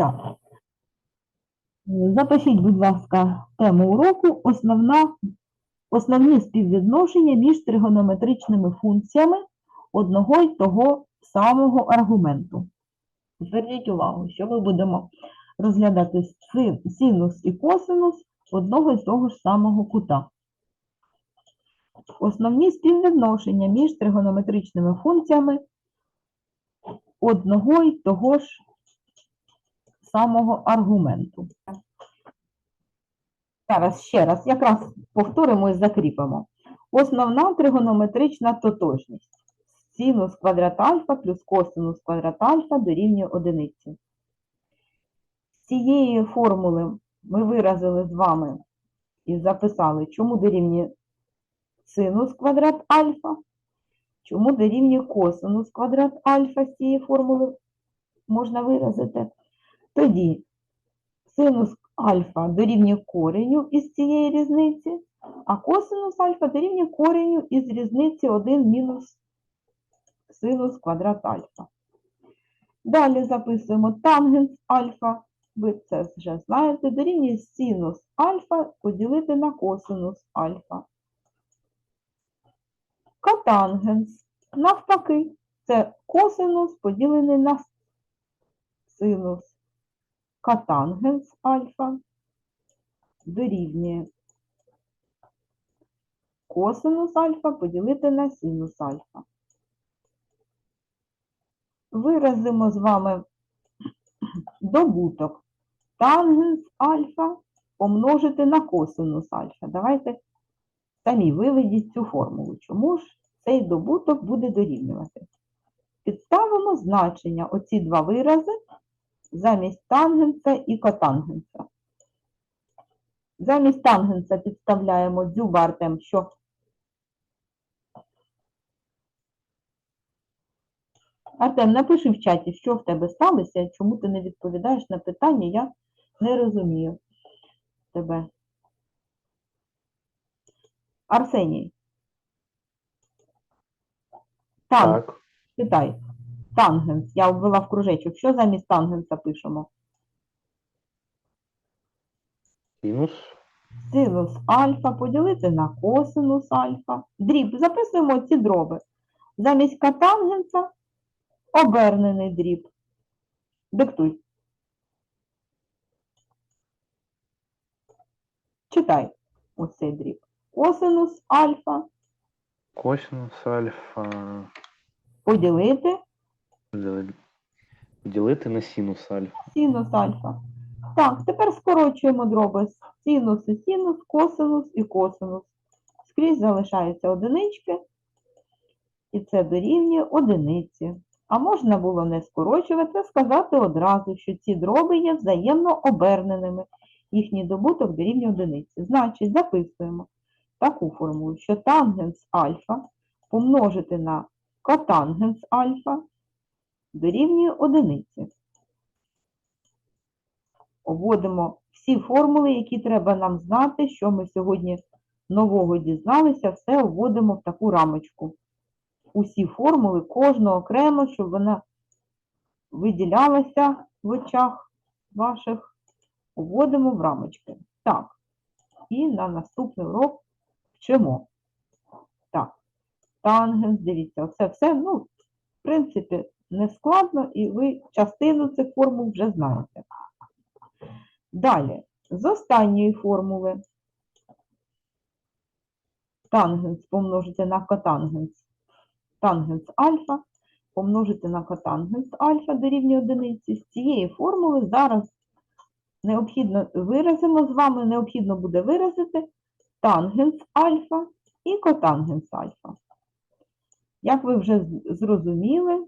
Так. Е, Запишіть, будь ласка, тему уроку основна, основні співвідношення між тригонометричними функціями одного й того самого аргументу. Зверніть увагу, що ми будемо розглядати синус і косинус одного й того ж самого кута. Основні співвідношення між тригонометричними функціями одного й того ж самого аргументу. Зараз ще раз, якраз повторимо і закріпимо. Основна тригонометрична тотожність. Синус квадрат альфа плюс косинус квадрат альфа дорівнює одиниці. З цієї формули ми виразили з вами і записали, чому дорівнює синус квадрат альфа, чому дорівнює косинус квадрат альфа з цієї формули можна виразити. Тоді синус альфа дорівнює кореню із цієї різниці, а косинус альфа дорівнює кореню із різниці 1 мінус синус квадрат альфа. Далі записуємо тангенс альфа, ви це вже знаєте, дорівнює синус альфа поділити на косинус альфа. Котангенс, навпаки, це косинус поділений на синус котангенс альфа дорівнює косинус альфа поділити на синус альфа. Виразимо з вами добуток тангенс альфа помножити на косинус альфа. Давайте самі виведіть цю формулу. Чому ж цей добуток буде дорівнювати? Підставимо значення оці два вирази замість тангенса і котангенса. Замість тангенса підставляємо дзюба Артем, що Артем, напиши в чаті, що в тебе сталося, чому ти не відповідаєш на питання, я не розумію тебе. Арсеній. Танк. Так, Читай. Тангенс. Я ввела в кружечок. Що замість тангенса пишемо? синус, Синус альфа поділити на косинус альфа. Дріб. Записуємо ці дроби. Замість котангенса обернений дріб. Диктуй. Читай ось цей дріб. Косинус альфа косинус альфа поділити дели- ділити на синус альфа. синус альфа. Так, тепер скорочуємо дроби. Синус і синус, косинус і косинус. Скрізь залишаються одинички, і це дорівнює одиниці. А можна було не скорочувати, а сказати одразу, що ці дроби є взаємно оберненими. Їхній добуток дорівнює одиниці. Значить, записуємо таку формулу, що тангенс альфа помножити на котангенс альфа дорівнює одиниці. Обводимо всі формули, які треба нам знати, що ми сьогодні нового дізналися, все обводимо в таку рамочку. Усі формули, кожну окремо, щоб вона виділялася в очах ваших, обводимо в рамочки. Так. І на наступний урок вчимо. Так. Тангенс, дивіться, оце все, ну, в принципі, не складно, і ви частину цих формул вже знаєте. Далі, з останньої формули тангенс помножити на котангенс, тангенс альфа помножити на котангенс альфа дорівнює одиниці. З цієї формули зараз необхідно виразимо з вами, необхідно буде виразити тангенс альфа і котангенс альфа. Як ви вже зрозуміли,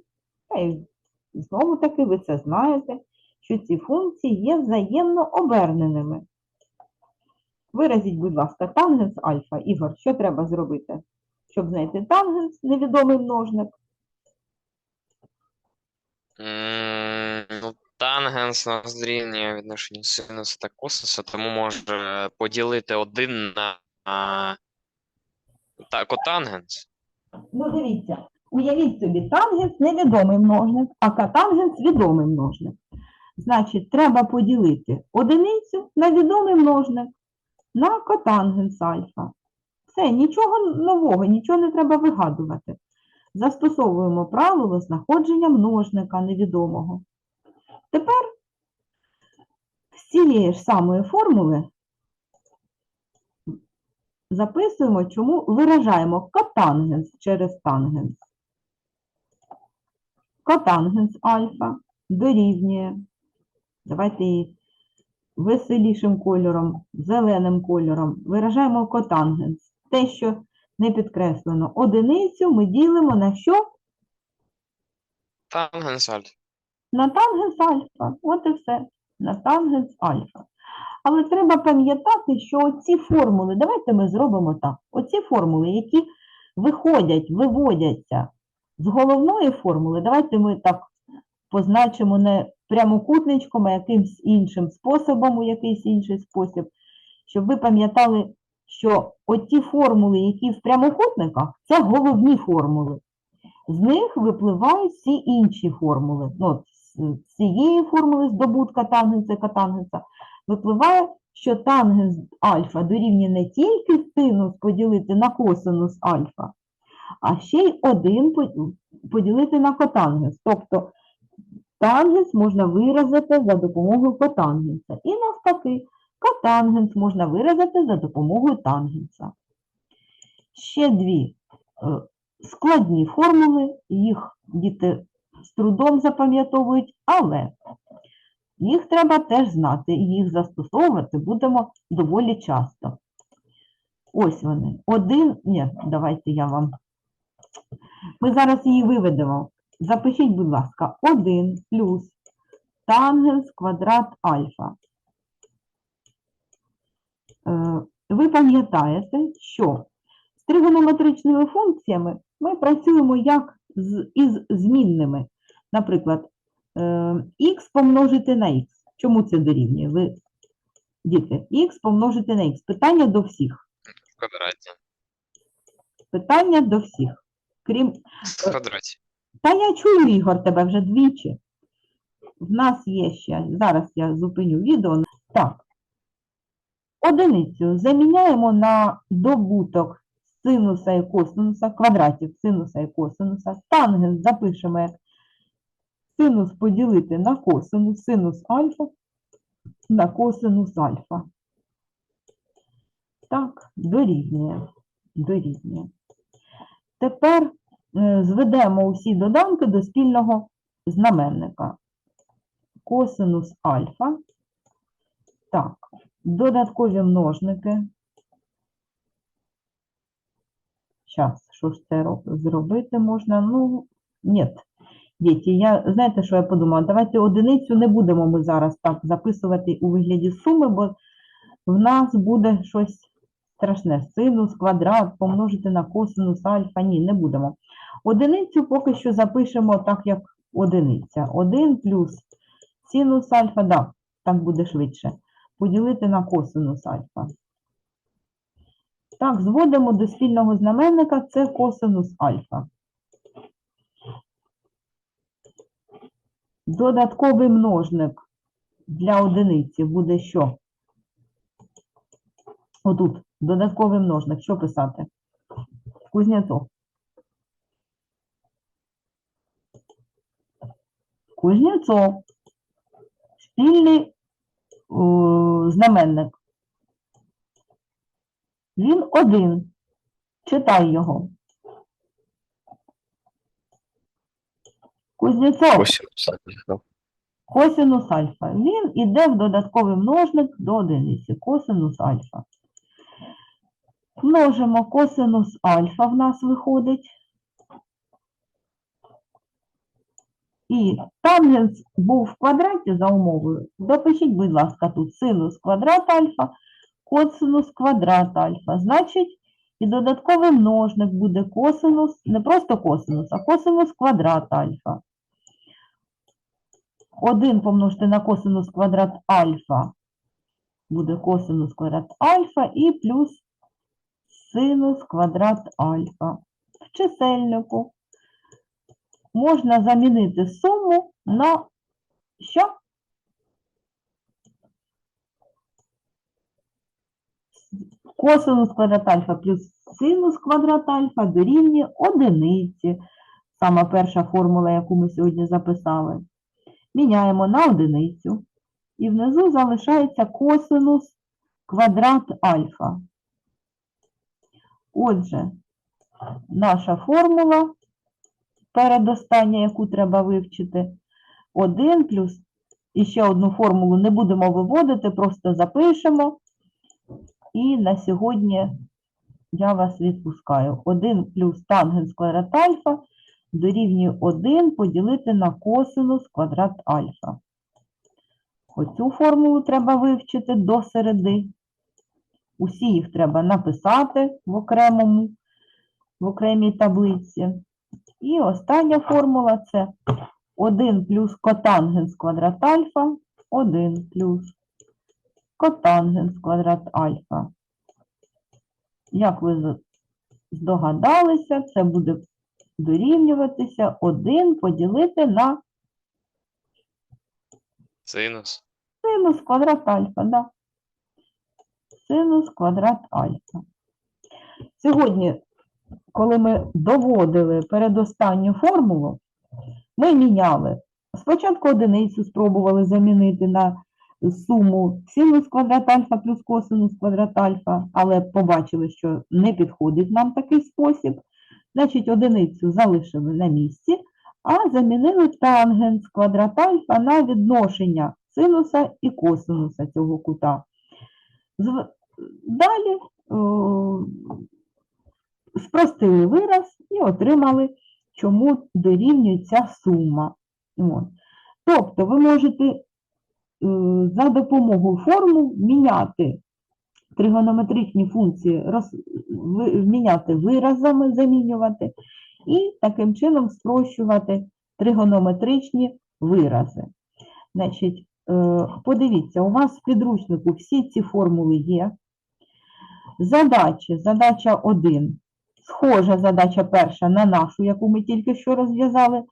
й знову таки ви це знаєте, що ці функції є взаємно оберненими. Виразіть, будь ласка, тангенс альфа. Ігор, що треба зробити? Щоб знайти тангенс, невідомий множник. Ну, тангенс нас дорівнює відношенню синуса та косинуса, тому може поділити один на а, та, котангенс. Ну, дивіться, уявіть собі, тангенс невідомий множник, а котангенс відомий множник. Значить, треба поділити одиницю на відомий множник на котангенс альфа. Все, нічого нового, нічого не треба вигадувати. Застосовуємо правило знаходження множника невідомого. Тепер з цієї ж самої формули записуємо, чому виражаємо котангенс через тангенс. Котангенс альфа дорівнює. Давайте її веселішим кольором, зеленим кольором. Виражаємо котангенс. Те, що не підкреслено. Одиницю ми ділимо на що? Тангенс альфа. На тангенс альфа. От і все. На тангенс альфа. Але треба пам'ятати, що оці формули, давайте ми зробимо так. Оці формули, які виходять, виводяться з головної формули, давайте ми так позначимо не прямокутничком, а якимсь іншим способом, у якийсь інший спосіб, щоб ви пам'ятали, що оті формули, які в прямокутниках, це головні формули. З них випливають всі інші формули. Ну, з цієї формули здобутка тангенса і котангенса випливає, що тангенс альфа дорівнює не тільки синус поділити на косинус альфа, а ще й 1 поділити на котангенс. Тобто тангенс можна виразити за допомогою котангенса. І навпаки, котангенс можна виразити за допомогою тангенса. Ще дві е, складні формули, їх діти з трудом запам'ятовують, але їх треба теж знати, і їх застосовувати будемо доволі часто. Ось вони. Один, ні, давайте я вам. Ми зараз її виведемо. Запишіть, будь ласка, 1 плюс тангенс квадрат альфа. Е, Ви пам'ятаєте, що з тригонометричними функціями ми працюємо як з, із змінними. Наприклад, х помножити на х. Чому це дорівнює? Ви, діти, х помножити на х. Питання до всіх. В квадраті. Питання до всіх. Крім квадраті. Та я чую, Ігор, тебе вже двічі. В нас є ще, зараз я зупиню відео. Так. Одиницю заміняємо на добуток синуса і косинуса, квадратів синуса і косинуса. Тангенс запишемо як синус поділити на косинус, синус альфа на косинус альфа. Так, дорівнює. Дорівнює. Тепер е, зведемо усі доданки до спільного знаменника. Косинус альфа. Так, додаткові множники. Зараз, що ж це зробити можна? Ну, ні. Діти, я, знаєте, що я подумала? Давайте одиницю не будемо ми зараз так записувати у вигляді суми, бо в нас буде щось страшне. Синус, квадрат, помножити на косинус альфа. Ні, не будемо. Одиницю поки що запишемо так, як одиниця. 1 плюс синус альфа, да, так буде швидше. Поділити на косинус альфа. Так, зводимо до спільного знаменника, це косинус альфа. Додатковий множник для одиниці буде що? Отут, додатковий множник. Що писати? Кузнєцов. Кузнєцов. Спільний о, знаменник. Він один. Читай його. Кузнєцов. Косинус альфа. Косинус альфа. Він іде в додатковий множник до одиниці. Косинус альфа. Множимо косинус альфа в нас виходить. І тангенс був в квадраті за умовою. Допишіть, будь ласка, тут синус квадрат альфа, косинус квадрат альфа. Значить, і додатковий множник буде косинус, не просто косинус, а косинус квадрат альфа. 1 помножити на косинус квадрат альфа буде косинус квадрат альфа і плюс синус квадрат альфа. В чисельнику можна замінити суму на що? Косинус квадрат альфа плюс синус квадрат альфа дорівнює одиниці. Сама перша формула, яку ми сьогодні записали. Міняємо на одиницю. І внизу залишається косинус квадрат альфа. Отже, наша формула передостання, яку треба вивчити, 1 плюс і ще одну формулу не будемо виводити, просто запишемо. І на сьогодні я вас відпускаю. 1 плюс тангенс квадрат альфа дорівнює 1 поділити на косинус квадрат альфа. Оцю формулу треба вивчити до середи. Усі їх треба написати в окремому, в окремій таблиці. І остання формула це 1 плюс котангенс квадрат альфа, 1 плюс котангенс квадрат альфа. Як ви здогадалися, це буде дорівнюватися 1 поділити на Синус. синус квадрат альфа, да. Синус квадрат альфа. Сьогодні, коли ми доводили передостанню формулу, ми міняли. Спочатку одиницю спробували замінити на суму синус квадрат альфа плюс косинус квадрат альфа, але побачили, що не підходить нам такий спосіб. Значить, одиницю залишили на місці, а замінили тангенс квадрат альфа на відношення синуса і косинуса цього кута. Далі о, спростили вираз і отримали, чому дорівнює ця сума. От. Тобто ви можете е, за допомогою формул міняти тригонометричні функції, роз, міняти виразами, замінювати, і таким чином спрощувати тригонометричні вирази. Значить, е, подивіться, у вас в підручнику всі ці формули є. Задачі, задача 1. Схожа задача перша на нашу, яку ми тільки що розв'язали.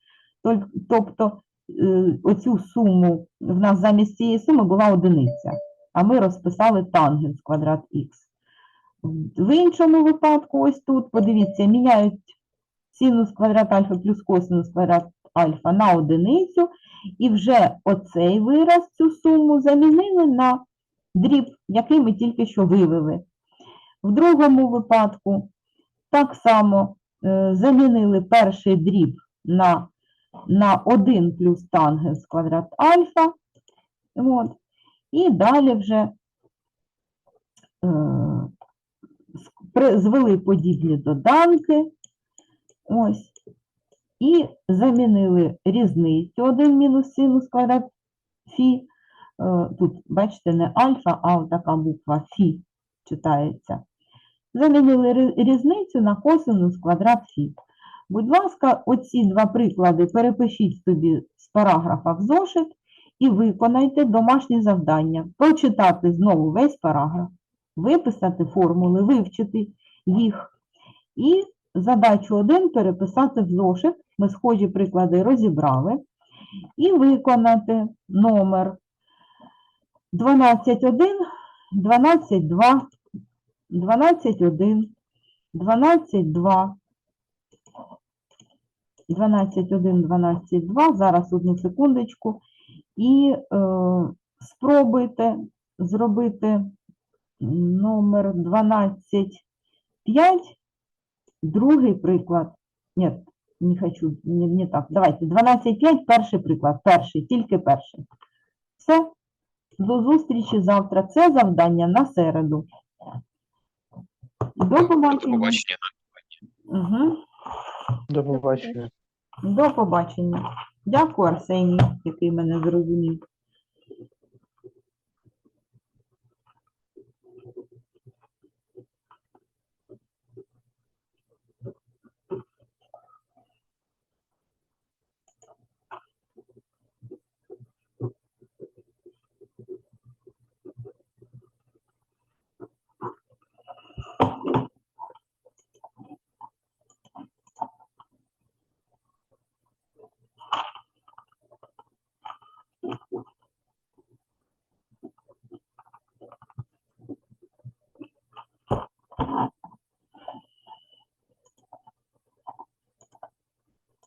Тобто е, оцю суму, в нас замість цієї суми була одиниця, а ми розписали тангенс квадрат х. В іншому випадку, ось тут, подивіться, міняють синус квадрат альфа плюс косинус квадрат альфа на одиницю, і вже оцей вираз, цю суму замінили на дріб, який ми тільки що вивели. В другому випадку так само е, замінили перший дріб на, на 1 плюс тангенс квадрат альфа. От. І далі вже е, звели подібні доданки. Ось. І замінили різницю 1 мінус синус квадрат фі. Е, Тут, бачите, не альфа, а така буква фі читається. Замінили різницю на косинус квадрат фі. Будь ласка, оці два приклади перепишіть собі з параграфа в зошит і виконайте домашнє завдання. Прочитати знову весь параграф, виписати формули, вивчити їх. І задачу 1 переписати в зошит. Ми схожі приклади розібрали. І виконати номер 12.1, 12.2, 12.1, 12.2, 12.1, 12.2. Зараз одну секундочку. І е, спробуйте зробити номер 12.5, другий приклад. Ні, не хочу, не, не так. Давайте 12.5, перший приклад, перший, тільки перший. Все. До зустрічі завтра. Це завдання на середу. До побачення. Угу. До побачення. До побачення. Дякую, Арсеній, який мене зрозумів.